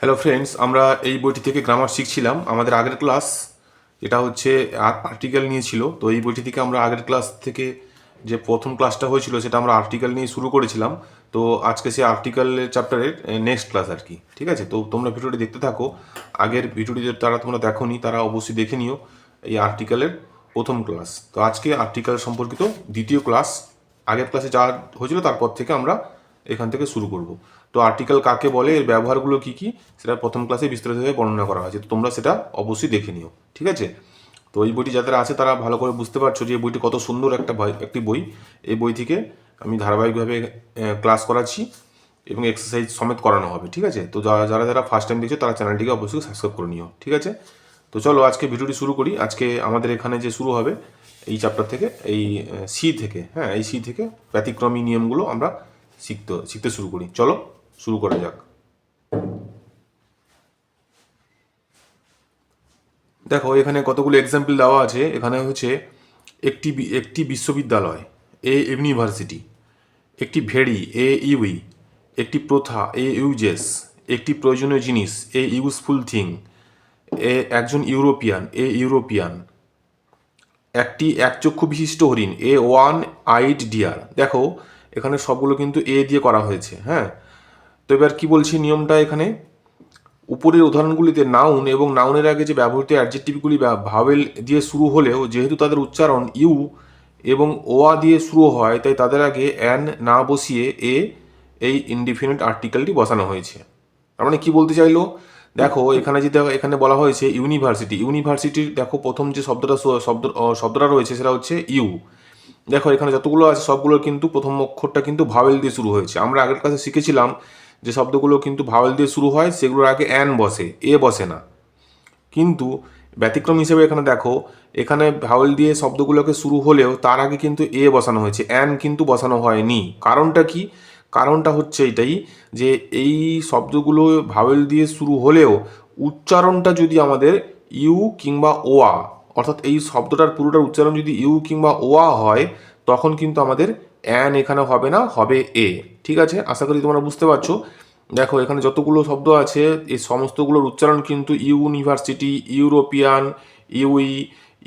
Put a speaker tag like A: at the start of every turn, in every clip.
A: Hello friends আমরা এই বইটি থেকে গ্রামার শিখছিলাম। আমাদের আগের ক্লাস এটা হচ্ছে আর্টিকেল নিয়েছিল তো এই বইটি থেকে আমরা আগের ক্লাস থেকে যে প্রথম ক্লাসটা হয়েছিল সেটা আমরা আর্টিকেল নিয়ে শুরু করেছিলাম। তো আজকে সেই আর্টিকেলের চ্যাপ্টারের নেক্সট ক্লাস আর কি। ঠিক আছে? তো তোমরা ভিডিওটি দেখতে থাকো। আগের ভিডিওটি তারা তোমরা দেখোনি তারা অবশ্যই দেখে নিও এই আর্টিকেলের প্রথম ক্লাস তো আজকে আর্টিকেল সম্পর্কিত দ্বিতীয় ক্লাস আগের ক্লাসে যা হয়েছিল তারপর থেকে আমরা এখান থেকে শুরু করব। তো আর্টিকেল কাকে বলে, এর ব্যবহারগুলো কি কি, সেটা প্রথম ক্লাসে বিস্তারিতভাবে বর্ণনা করা হয়েছে। তো তোমরা সেটা অবশ্যই দেখে নিও, ঠিক আছে? তো এই বইটি যাদের আছে তারা ভালো করে বুঝতে পারছ যে বইটি কত সুন্দর একটা একটি বই। এই বই থেকে আমি ধারাবাহিকভাবে ক্লাস করাচ্ছি এবং এক্সারসাইজ সমেত করানো হবে, ঠিক আছে? তো যারা যারা ফার্স্ট টাইম দেখছ তারা চ্যানেলটিকে অবশ্যই সাবস্ক্রাইব করে নিও, ঠিক আছে? তো চলো আজকে ভিডিওটি শুরু করি। আজকে আমাদের এখানে যে শুরু হবে, এই চ্যাপ্টার থেকে, এই সি থেকে হ্যাঁ এই সি থেকে ব্যতিক্রমী নিয়মগুলো আমরা শিখতে শিখতে শুরু করি। চলো, শুরু করা যাক। দেখো, এখানে কতগুলো এক্সাম্পল দেওয়া আছে। এখানে হচ্ছে একটি একটি বিশ্ববিদ্যালয়, এ ইউনিভার্সিটি, একটি ভেড়ি, এ ইউই, একটি প্রথা, এ ইউজেস, একটি প্রয়োজনীয় জিনিস, এ ইউজফুল থিং, এ একজন ইউরোপিয়ান, এ ইউরোপিয়ান, একটি একচক্ষু বিশিষ্ট হরিণ, এ ওয়ান আইড ডিয়ার। দেখো এখানে সবগুলো কিন্তু এ দিয়ে করা হয়েছে হ্যাঁ? তো এবার কি বলছি নিয়মটা এখানে? উপরের উদাহরণগুলিতে নাউন এবং নাউনের আগে যে ব্যবহৃত অ্যাডজেক্টিভগুলি ভাওয়েল দিয়ে শুরু হলেও যেহেতু তাদের উচ্চারণ ইউ এবং ওয়া দিয়ে শুরু হয়, তাই তাদের আগে অ্যান না বসিয়ে এ এই ইনডিফিনিট আর্টিকেলটি বসানো হয়েছে। তার মানে কী বলতে চাইলো? দেখো, এখানে যেটা, এখানে বলা হয়েছে ইউনিভার্সিটি ইউনিভার্সিটির দেখো প্রথম যে শব্দটা শব্দ শব্দটা রয়েছে সেটা হচ্ছে ইউ। দেখো, এখানে যতগুলো আছে সবগুলোর কিন্তু প্রথম অক্ষরটা কিন্তু ভাওয়েল দিয়ে শুরু হয়েছে। আমরা আগের কাছে শিখেছিলাম যে শব্দগুলো কিন্তু ভাওয়েল দিয়ে শুরু হয়, সেগুলোর আগে অ্যান বসে, এ বসে না। কিন্তু ব্যতিক্রম হিসেবে এখানে দেখো, এখানে ভাওয়েল দিয়ে শব্দগুলোকে শুরু হলেও তার আগে কিন্তু এ বসানো হয়েছে অ্যান কিন্তু বসানো হয়নি। কারণটা কি? কারণটা হচ্ছে এটাই যে এই শব্দগুলো ভাওয়েল দিয়ে শুরু হলেও উচ্চারণটা যদি আমাদের ইউ কিংবা ওয়া অর্থাৎ এই শব্দটার পুরোটার উচ্চারণ যদি ইউ কিংবা ওয়া হয়, তখন কিন্তু আমাদের অ্যান এখানে হবে না, হবে এ। ঠিক আছে? আশা করি তোমরা বুঝতে পারছ। দেখো, এখানে যতগুলো শব্দ আছে, এই সমস্তগুলোর উচ্চারণ কিন্তু university, European, UE,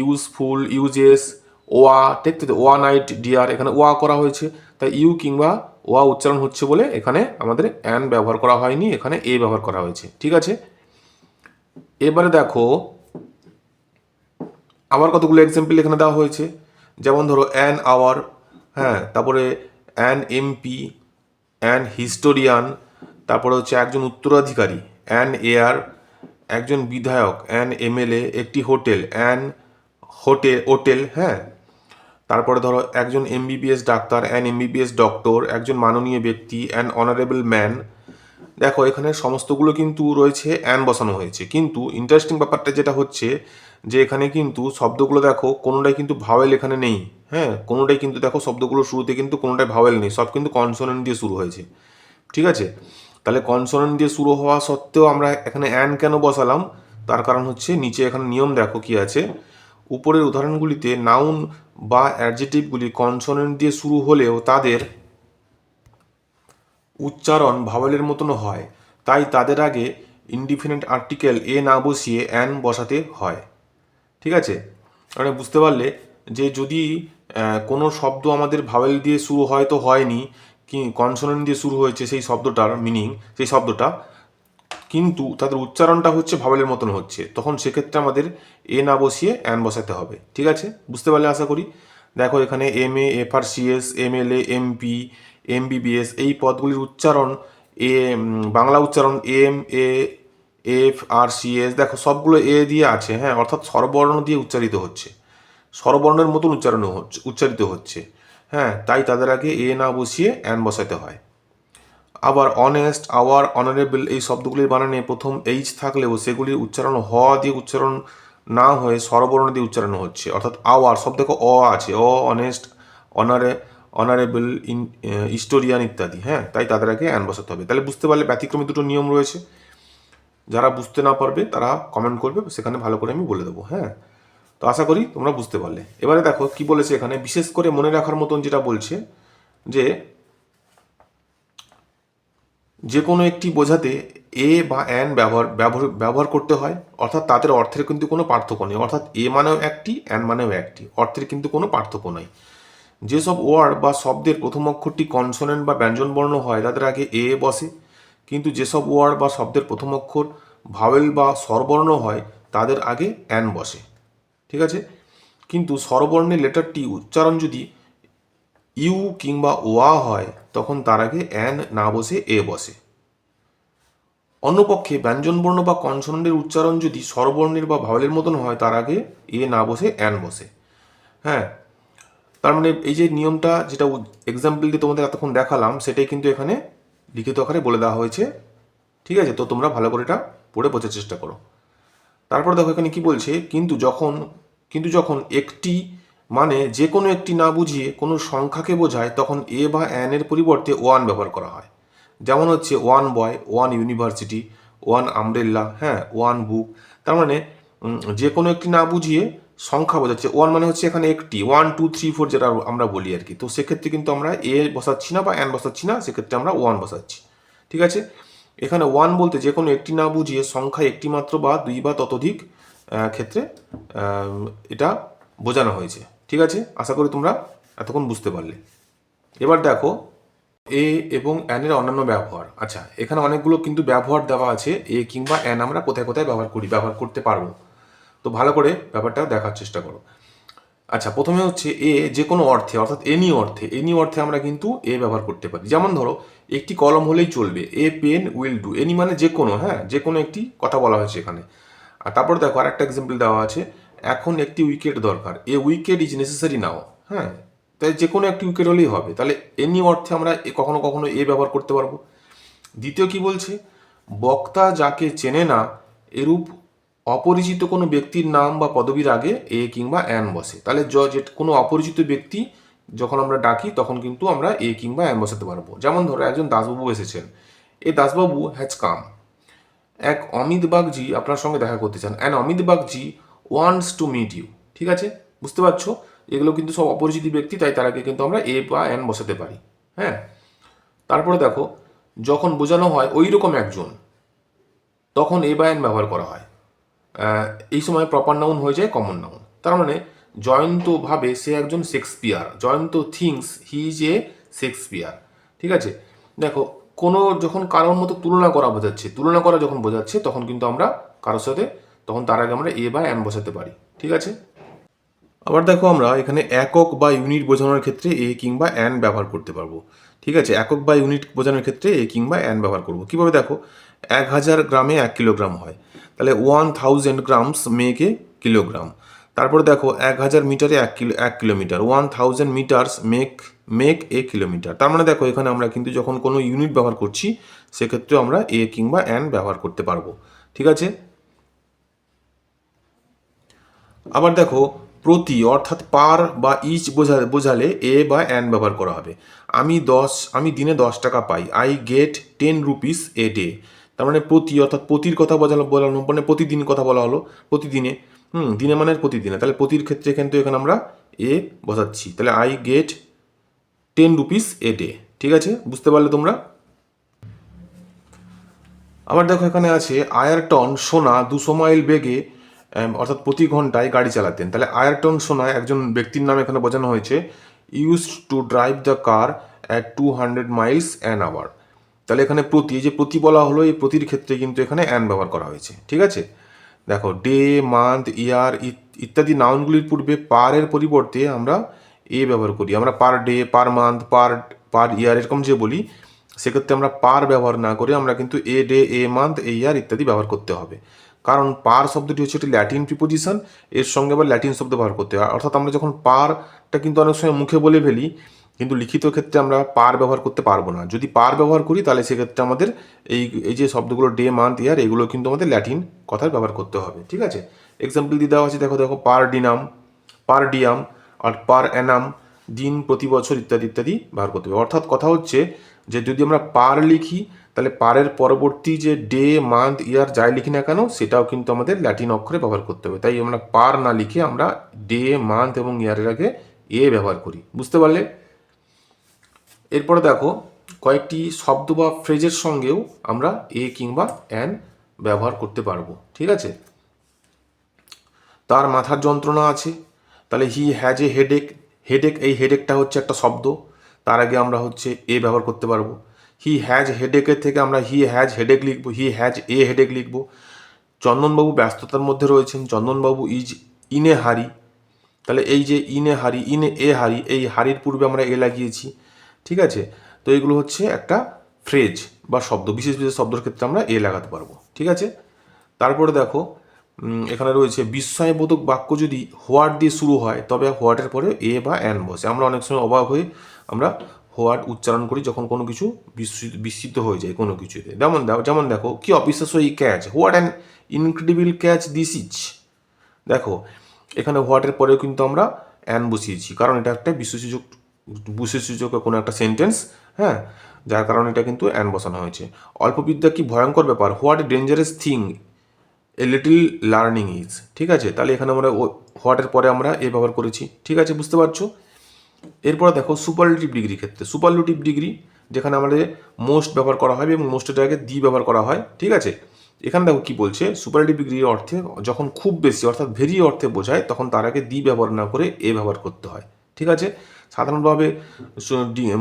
A: useful, uses, ওয়া, দেখতে ওয়া নাইট, ডিয়ার, এখানে ওয়া করা হয়েছে। তাই ইউ কিংবা ওয়া উচ্চারণ হচ্ছে বলে এখানে আমাদের অ্যান ব্যবহার করা হয়নি, এখানে এ ব্যবহার করা হয়েছে। ঠিক আছে? এবারে দেখো আবার কতগুলো এক্সাম্পল এখানে দেওয়া হয়েছে? যেমন ধরো অ্যান আওয়ার হ্যাঁ তারপরে অ্যান এমপি অ্যান হিস্টোরিয়ান তারপরে হচ্ছে একজন উত্তরাধিকারী অ্যান এয়ার একজন বিধায়ক অ্যান এমএলএ একটি হোটেল অ্যান হোটেল হোটেল হ্যাঁ তারপরে ধরো একজন MBBS doctor an MBBS doctor একজন মাননীয় ব্যক্তি অ্যান অনারেবল ম্যান দেখো এখানে সমস্তগুলো কিন্তু রয়েছে অ্যান বসানো হয়েছে। কিন্তু ইন্টারেস্টিং ব্যাপারটা যেটা হচ্ছে যে এখানে কিন্তু শব্দগুলো দেখো, কোনোটাই কিন্তু ভাওয়েল এখানে নেই হ্যাঁ? কোনোটাই কিন্তু দেখো শব্দগুলো শুরুতে কিন্তু কোনোটাই ভাওয়েল নেই, সব কিন্তু কনসোনেন্ট দিয়ে শুরু হয়েছে, ঠিক আছে? তাহলে কনসোনেন্ট দিয়ে শুরু হওয়া সত্ত্বেও আমরা এখানে অ্যান কেন বসালাম? তার কারণ হচ্ছে নিচে এখানে নিয়ম দেখো কি আছে। উপরের উদাহরণগুলিতে নাউন বা অ্যাডজেটিভগুলি কনসোনেন্ট দিয়ে শুরু হলেও তাদের উচ্চারণ ভাওয়েলের মতন হয়। তাই তাদের আগে ইনডিফিনিট আর্টিকেল এ না বসিয়ে অ্যান বসাতে হয়। ঠিক আছে? মানে বুঝতে পারলে যে যদি কোনো শব্দ আমাদের ভাওয়েল দিয়ে শুরু হয় তো হয়নি, কি কনসোনেন্ট দিয়ে শুরু হয়েছে সেই শব্দটার মিনিং সেই শব্দটা, কিন্তু তাদের উচ্চারণটা হচ্ছে ভাওয়েলের মতন হচ্ছে, তখন সেক্ষেত্রে আমাদের এ না বসিয়ে অ্যান বসাতে হবে, ঠিক আছে? বুঝতে পারলে আশা করি? দেখো এখানে M A F R CS M L A MP MBBS এই পদগুলির উচ্চারণ এ বাংলা উচ্চারণ M A F R C S দেখো সবগুলো এ দিয়ে আছে হ্যাঁ অর্থাৎ স্বরবর্ণ দিয়ে উচ্চারিত হচ্ছে। স্বরবর্ণের মতন উচ্চারণ হচ্ছে, উচ্চারিত হচ্ছে হ্যাঁ তাই তাদের আগে এ না বসিয়ে অ্যান বসাতে হয়। আবার অনেস্ট আওয়ার অনারেবল এই শব্দগুলির বানানে প্রথম এইচ থাকলেও সেগুলির উচ্চারণ হ দিয়ে উচ্চারণ না হয়ে স্বরবর্ণ দিয়ে উচ্চারণ হচ্ছে। অর্থাৎ আওয়ার সব দেখো অ আছে, অ অনেস্ট অনারে অনারেবল ইন ইস্টোরিয়ান ইত্যাদি হ্যাঁ তাই তাদের আগে অ্যান বসাতে হবে। তাহলে বুঝতে পারলে ব্যতিক্রমী দুটো নিয়ম রয়েছে। যারা বুঝতে না পারবে, তারা কমেন্ট করবে, সেখানে ভালো করে আমি বলে দেবো হ্যাঁ? তো আশা করি তোমরা বুঝতে পারলে। এবারে দেখো কি বলেছে এখানে, বিশেষ করে মনে রাখার মতন যেটা বলছে, যে যে কোনো একটি বোঝাতে এ বা অ্যান ব্যবহার ব্যবহার ব্যবহার করতে হয়, অর্থাৎ তাদের অর্থের কিন্তু কোনো পার্থক্য নেই, অর্থাৎ এ মানেও একটি অ্যান মানেও একটি, অর্থের কিন্তু কোনো পার্থক্য নেই। যেসব ওয়ার্ড বা শব্দের প্রথম অক্ষরটি কনসোনেন্ট বা ব্যঞ্জনবর্ণ হয়, তাদের আগে এ বসে কিন্তু যেসব ওয়ার্ড বা শব্দের প্রথম অক্ষর ভাওয়েল বা স্বরবর্ণ হয়, তাদের আগে অ্যান বসে। ঠিক আছে? কিন্তু স্বরবর্ণের লেটারটি উচ্চারণ যদি ইউ কিংবা ওয়া হয়, তখন তার আগে অ্যান না বসে এ বসে। অন্যপক্ষে ব্যঞ্জনবর্ণ বা কনসোনেন্টের উচ্চারণ যদি স্বরবর্ণের বা ভাওয়েলের মতন হয়, তার আগে এ না বসে অ্যান বসে। হ্যাঁ? তার মানে এই যে নিয়মটা, যেটা এক্সাম্পল দিয়ে তোমাদের এতক্ষণ দেখালাম, সেটাই কিন্তু এখানে লিখিত আকারে বলে দেওয়া হয়েছে। ঠিক আছে, তো তোমরা ভালো করে এটা পড়ে বোঝার চেষ্টা করো। তারপর দেখো এখানে কি বলছে, কিন্তু যখন কিন্তু যখন একটি মানে যে কোনো একটি না বুঝিয়ে কোনো সংখ্যাকে বোঝায়, তখন এ বা অ্যান এর পরিবর্তে ওয়ান ব্যবহার করা হয়। যেমন হচ্ছে one boy, one university, one umbrella হ্যাঁ ওয়ান বুক। তার মানে যে কোনো একটি না বুঝিয়ে সংখ্যা বোঝাচ্ছে। ওয়ান মানে হচ্ছে এখানে একটি। ওয়ান টু থ্রি ফোর যেটা আমরা বলি আর কি। তো সেক্ষেত্রে কিন্তু আমরা এ বসাচ্ছি না বা অ্যান বসাচ্ছি না, সেক্ষেত্রে আমরা ওয়ান বসাচ্ছি। ঠিক আছে? এখানে ওয়ান বলতে যে কোনো একটি না বুঝিয়ে সংখ্যা একটি মাত্র বা দুই বা ততোধিক ক্ষেত্রে এটা বোঝানো হয়েছে। ঠিক আছে? আশা করি তোমরা এতক্ষণ বুঝতে পারলে। এবার দেখো এ এবং অ্যানের অন্যান্য ব্যবহার। আচ্ছা এখানে অনেকগুলো কিন্তু ব্যবহার দেওয়া আছে। এ কিংবা অ্যান আমরা কোথায় কোথায় ব্যবহার করি, ব্যবহার করতে পারব। তো ভালো করে ব্যাপারটা দেখার চেষ্টা করো। আচ্ছা প্রথমে হচ্ছে এ যে কোনো অর্থে, অর্থাৎ এনি অর্থে এনি অর্থে আমরা কিন্তু এ ব্যবহার করতে পারি। যেমন ধরো, একটি কলম হলেই চলবে, a, pen, will do any মানে যে কোনো হ্যাঁ যে কোনো একটি কথা বলা হয়েছে এখানে। আর তারপর দেখো, আরেকটা এক্সাম্পল দেওয়া আছে, এখন একটি উইকেট দরকার, a wicket is necessary now হ্যাঁ তাই যে কোনো একটি উইকেট হলেই হবে। তাহলে এনি অর্থে আমরা কখনো কখনো এ ব্যবহার করতে পারব। দ্বিতীয় কি বলছে, বক্তা যাকে চেনে না, এরূপ অপরিচিত কোনো ব্যক্তির নাম বা পদবীর আগে এ কিংবা অ্যান বসে। তাহলে যে কোনো অপরিচিত ব্যক্তি যখন আমরা ডাকি, তখন কিন্তু আমরা এ কিংবা অ্যান বসাতে পারব। যেমন ধরো একজন দাসবাবু এসেছেন। এ দাসবাবু হ্যাজ কাম এক অমিত বাগজি আপনার সঙ্গে দেখা করতে চান। An Amit Bagchi wants to meet you ঠিক আছে? বুঝতে পারছ? এগুলো কিন্তু সব অপরিচিত ব্যক্তি, তাই তার আগে কিন্তু আমরা এ বা অ্যান বসাতে পারি। হ্যাঁ? তারপরে দেখো, যখন বোঝানো হয় ওই রকম একজন, তখন এ বা অ্যান ব্যবহার করা হয়। এই সময় প্রপার নাউন হয়ে যায় কমন নাউন তার মানে জয়ন্ত ভাবে সে একজন Shakespeare, Jayanta thinks, he is a Shakespeare. ঠিক আছে? দেখো, কোনো যখন কারোর মতো তুলনা করা বোঝাচ্ছে, তুলনা করা যখন বোঝাচ্ছে, তখন কিন্তু আমরা কারোর সাথে, তখন তার আগে আমরা এ বা অ্যান বসাতে পারি। ঠিক আছে? আবার দেখো আমরা এখানে একক বা ইউনিট বোঝানোর ক্ষেত্রে এ কিংবা অ্যান ব্যবহার করতে পারব। ঠিক আছে? একক বা ইউনিট বোঝানোর ক্ষেত্রে এ কিংবা অ্যান ব্যবহার করব। কীভাবে দেখো? এক হাজার গ্রামে এক কিলোগ্রাম হয়। তাহলে one thousand grams a kilogram. তারপরে দেখো, এক হাজার মিটারে এক কিলো, এক kilometre. One thousand metres make make a kilometre তার মানে দেখো, এখানে আমরা কিন্তু যখন কোনো ইউনিট ব্যবহার করছি, সেক্ষেত্রে আমরা এ কিংবা অ্যান ব্যবহার করতে পারব। ঠিক আছে? আবার দেখো, প্রতি, অর্থাৎ পার বা ইচ বোঝা, বোঝালে এ বা অ্যান ব্যবহার করা হবে। আমি দশ, আমি দিনে দশ টাকা পাই। I get ten rupees a day তার মানে প্রতি, অর্থাৎ প্রতির কথা বোঝানো বলানো মানে প্রতিদিন কথা বলা হলো, প্রতিদিনে, হুম, দিনে মানে প্রতিদিনে। তাহলে প্রতির ক্ষেত্রে কিন্তু এখানে আমরা এ বসাচ্ছি। তাহলে I get ten rupees a day ঠিক আছে? বুঝতে পারলে তোমরা? আবার দেখো এখানে আছে আয়ারটন সোনা দুশো মাইল বেগে অর্থাৎ প্রতি ঘন্টায় গাড়ি চালাতেন। তাহলে আয়ারটন সোনা একজন ব্যক্তির নাম এখানে বোঝানো হয়েছে use to drive the car at two hundred miles an hour তাহলে এখানে প্রতি, এই যে প্রতি বলা হলো, এই প্রতির ক্ষেত্রে কিন্তু এখানে অ্যান ব্যবহার করা হয়েছে, ঠিক আছে? দেখো ডে মান্থ ইয়ার ইত্যাদি নাউনগুলির পূর্বে পারের পরিবর্তে আমরা এ ব্যবহার করি। আমরা পার ডে পার মান্থ পার পার ইয়ার এরকম যে বলি, সেক্ষেত্রে আমরা পার ব্যবহার না করে আমরা কিন্তু এ ডে এ মান্থ এ ইয়ার ইত্যাদি ব্যবহার করতে হবে। কারণ পার শব্দটি হচ্ছে একটি ল্যাটিন প্রিপোজিশন এর সঙ্গে আবার ল্যাটিন শব্দ ব্যবহার করতে হয়। অর্থাৎ আমরা যখন পারটা কিন্তু অনেক সময় মুখে বলে ফেলি কিন্তু লিখিত ক্ষেত্রে আমরা পার ব্যবহার করতে পারব না। যদি পার ব্যবহার করি, তাহলে সেক্ষেত্রে আমাদের এই এই যে শব্দগুলো ডে, মান্থ, ইয়ার, এগুলো কিন্তু আমাদের ল্যাটিন কথার ব্যবহার করতে হবে, ঠিক আছে? এক্সাম্পল দিয়ে দেওয়া আছে, দেখো দেখো, পার ডিনাম, পার ডিয়াম, আর পার অ্যানাম, দিন, প্রতি বছর ইত্যাদি ইত্যাদি ব্যবহার করতে হবে। অর্থাৎ কথা হচ্ছে যে যদি আমরা পার লিখি, তাহলে পারের পরবর্তী যে ডে, মান্থ, ইয়ার যাই লিখি না কেন, সেটাও কিন্তু আমাদের ল্যাটিন অক্ষরে ব্যবহার করতে হবে। তাই আমরা পার না লিখে আমরা ডে, মান্থ এবং ইয়ারের আগে এ ব্যবহার করি। বুঝতে পারলে? এরপরে দেখো, কয়েকটি শব্দ বা ফ্রেজের সঙ্গেও আমরা এ কিংবা অ্যান ব্যবহার করতে পারব, ঠিক আছে? তার মাথার যন্ত্রণা আছে, তাহলে he has a headache headache, এই হেডেকটা হচ্ছে একটা শব্দ, তার আগে আমরা হচ্ছে এ ব্যবহার করতে পারব। হি হ্যাজ হেডেকের থেকে আমরা হি হ্যাজ হেডেক লিখব, হি হ্যাজ এ হেডেক লিখব। চন্দনবাবু ব্যস্ততার মধ্যে রয়েছেন, চন্দনবাবু ইজ ইনে হারি, তাহলে এই যে ইনে হারি, ইনে এ হারি, এই হারির পূর্বে আমরা এ লাগিয়েছি। ঠিক আছে? তো এগুলো হচ্ছে একটা ফ্রেজ বা শব্দ, বিশেষ বিশেষ শব্দের ক্ষেত্রে আমরা এ লাগাতে পারব, ঠিক আছে? তারপরে দেখো এখানে রয়েছে বিস্ময়বোধক বাক্য যদি হোয়াট দিয়ে শুরু হয়, তবে হোয়াটের পরে এ বা অ্যান বসে। আমরা অনেক সময় অবাক হয়ে আমরা হোয়াট উচ্চারণ করি যখন কোনো কিছু বিস্মিত হয়ে যায় কোনো কিছুতে। যেমন দেখো যেমন দেখো, কি অবিশ্বাস্য এই catch? What an incredible catch this is? দেখো, এখানে হোয়াটের পরেও কিন্তু আমরা অ্যান বসিয়েছি, কারণ এটা একটা বিশ্বসূচক বিশ্বসূচক কোনো একটা সেন্টেন্স হ্যাঁ? যার কারণে এটা কিন্তু অ্যান বসানো হয়েছে। অল্পবিদ্যা কি ভয়ঙ্কর ব্যাপার? What dangerous thing a little learning is ঠিক আছে? তাহলে এখানে আমরা হোয়াটের পরে আমরা এ ব্যবহার করেছি। ঠিক আছে? বুঝতে পারছ? এরপরে দেখো সুপারলেটিভ ডিগ্রি ক্ষেত্রে। সুপারলেটিভ ডিগ্রি যেখানে আমাদের মোস্ট ব্যবহার করা হয় এবং মোস্টের আগে দি ব্যবহার করা হয়। ঠিক আছে? এখানে দেখো কি বলছে? সুপারলেটিভ ডিগ্রির অর্থে যখন খুব বেশি, অর্থাৎ ভেরি অর্থে বোঝায়, তখন তার আগে দি ব্যবহার না করে এ ব্যবহার করতে হয়। ঠিক আছে? সাধারণভাবে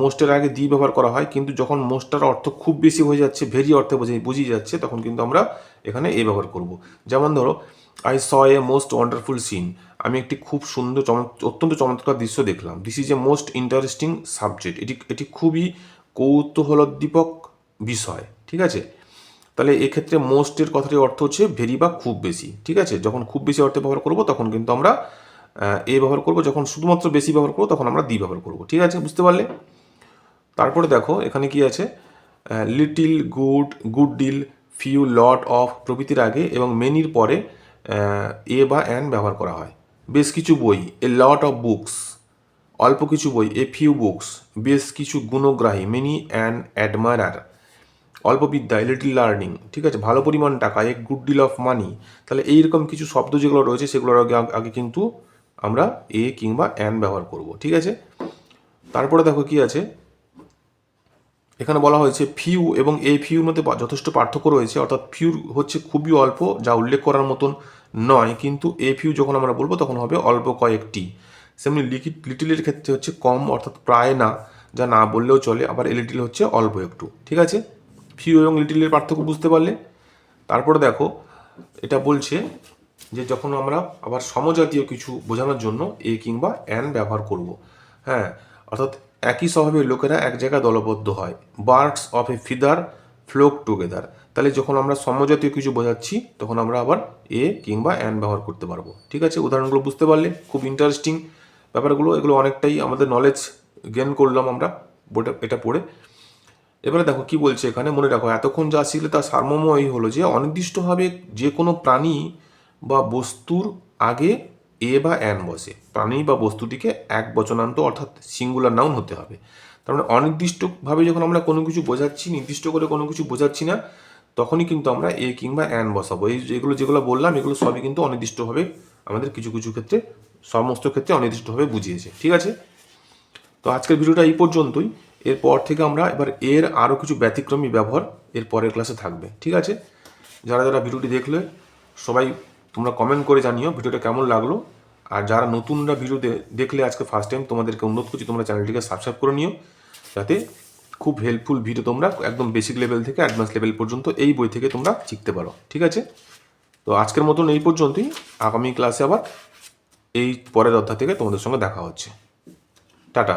A: মোস্টের আগে দি ব্যবহার করা হয়, কিন্তু যখন মোস্টার অর্থ খুব বেশি হয়ে যাচ্ছে, ভেরি অর্থে বুঝে, বুঝিয়ে যাচ্ছে, তখন কিন্তু আমরা এখানে এ ব্যবহার করব। যেমন ধরো I saw a most wonderful scene আমি একটি খুব সুন্দর চমৎ, অত্যন্ত চমৎকার দৃশ্য দেখলাম। This is a most interesting subject এটি এটি খুবই কৌতূহলোদ্দীপক বিষয়, ঠিক আছে? তাহলে এক্ষেত্রে মোস্টের কথাটির অর্থ হচ্ছে, ভেরি বা খুব বেশি, ঠিক আছে? যখন খুব বেশি অর্থে ব্যবহার করব, তখন কিন্তু আমরা এ ব্যবহার করব, যখন শুধুমাত্র বেশি ব্যবহার করব, তখন আমরা দি ব্যবহার করব, ঠিক আছে? বুঝতে পারলে? তারপরে দেখো, এখানে কি আছে? Little good good deal few lot of প্রভৃতির আগে এবং মেনির পরে এ বা অ্যান ব্যবহার করা হয়। বেশ কিছু বই এ লট অফ বুকস অল্প কিছু বই এ ফিউ বুকস বেশ কিছু গুণগ্রাহী মেনি অ্যান অ্যাডমায়ার অল্প বিদ্যা লিটিল লার্নিং ঠিক আছে? ভালো পরিমাণ টাকা a good deal of money তাহলে এইরকম কিছু শব্দ যেগুলো রয়েছে, সেগুলোর আগে আগে কিন্তু আমরা এ কিংবা অ্যান ব্যবহার করব, ঠিক আছে? তারপরে দেখো কি আছে? এখানে বলা হয়েছে ফিউ এবং এই ফিউর মধ্যে যথেষ্ট পার্থক্য রয়েছে, অর্থাৎ ফিউ হচ্ছে খুবই অল্প, যা উল্লেখ করার মতন নয়, কিন্তু এ ফিউ যখন আমরা বলব তখন হবে অল্প কয়েকটি। সেমনি লিখিত লিটিলের ক্ষেত্রে হচ্ছে কম, অর্থাৎ প্রায় না, যা না বললেও চলে, আবার এ লিটিল হচ্ছে অল্প একটু, ঠিক আছে? ফিউ এবং লিটিলের পার্থক্য বুঝতে পারলে? তারপরে দেখো, এটা বলছে যে যখন আমরা আবার সমজাতীয় কিছু বোঝানোর জন্য এ কিংবা অ্যান ব্যবহার করব হ্যাঁ অর্থাৎ একই স্বভাবের লোকেরা এক জায়গায় দলবদ্ধ হয়। Birds of a feather flock together. তাহলে যখন আমরা সমজাতীয় কিছু বোঝাচ্ছি, তখন আমরা আবার এ কিংবা অ্যান ব্যবহার করতে পারব। ঠিক আছে? উদাহরণগুলো বুঝতে পারলে খুব ইন্টারেস্টিং ব্যাপারগুলো। এগুলো অনেকটাই আমাদের নলেজ গেন করলাম আমরা, বইটা, এটা পড়ে। এবারে দেখো কি বলছে এখানে, মনে রাখো, এতক্ষণ যা শিখলে তার সারমর্ম এই হলো যে, অনির্দিষ্টভাবে যে কোনো প্রাণী বা বস্তুর আগে এ বা অ্যান বসে। প্রাণী বা বস্তুটিকে এক বচনান্ত অর্থাৎ সিঙ্গুলার নাউন হতে হবে। তার মানে অনির্দিষ্টভাবে যখন আমরা কোনো কিছু বোঝাচ্ছি, নির্দিষ্ট করে কোনো কিছু বোঝাচ্ছি না, তখনই কিন্তু আমরা এ কিংবা অ্যান বসাবো। এই যেগুলো যেগুলো বললাম, এগুলো সবই কিন্তু অনির্দিষ্টভাবে আমাদের কিছু কিছু ক্ষেত্রে, সমস্ত ক্ষেত্রে অনির্দিষ্টভাবে বুঝিয়েছে। ঠিক আছে? তো আজকের ভিডিওটা এই পর্যন্তই। এরপর থেকে আমরা এবার এর আরও কিছু ব্যতিক্রমী ব্যবহার এর পরের ক্লাসে থাকবে। ঠিক আছে? যারা যারা ভিডিওটি দেখলে সবাই তোমরা কমেন্ট করে জানিও ভিডিওটা কেমন লাগল। আর যারা নতুনরা ভিডিওতে দেখলে আজকে ফার্স্ট টাইম তোমাদেরকে অনুরোধ করছি তোমরা চ্যানেলটিকে সাবস্ক্রাইব করে নিও। যাতে খুব হেল্পফুল ভিডিও তোমরা একদম বেসিক লেভেল থেকে অ্যাডভান্স লেভেল পর্যন্ত এই বই থেকে তোমরা শিখতে পারো। ঠিক আছে? তো আজকের মতন এই পর্যন্তই। আগামী ক্লাসে আবার এই পরের অধ্যায় থেকে তোমাদের সঙ্গে দেখা হচ্ছে। টাটা।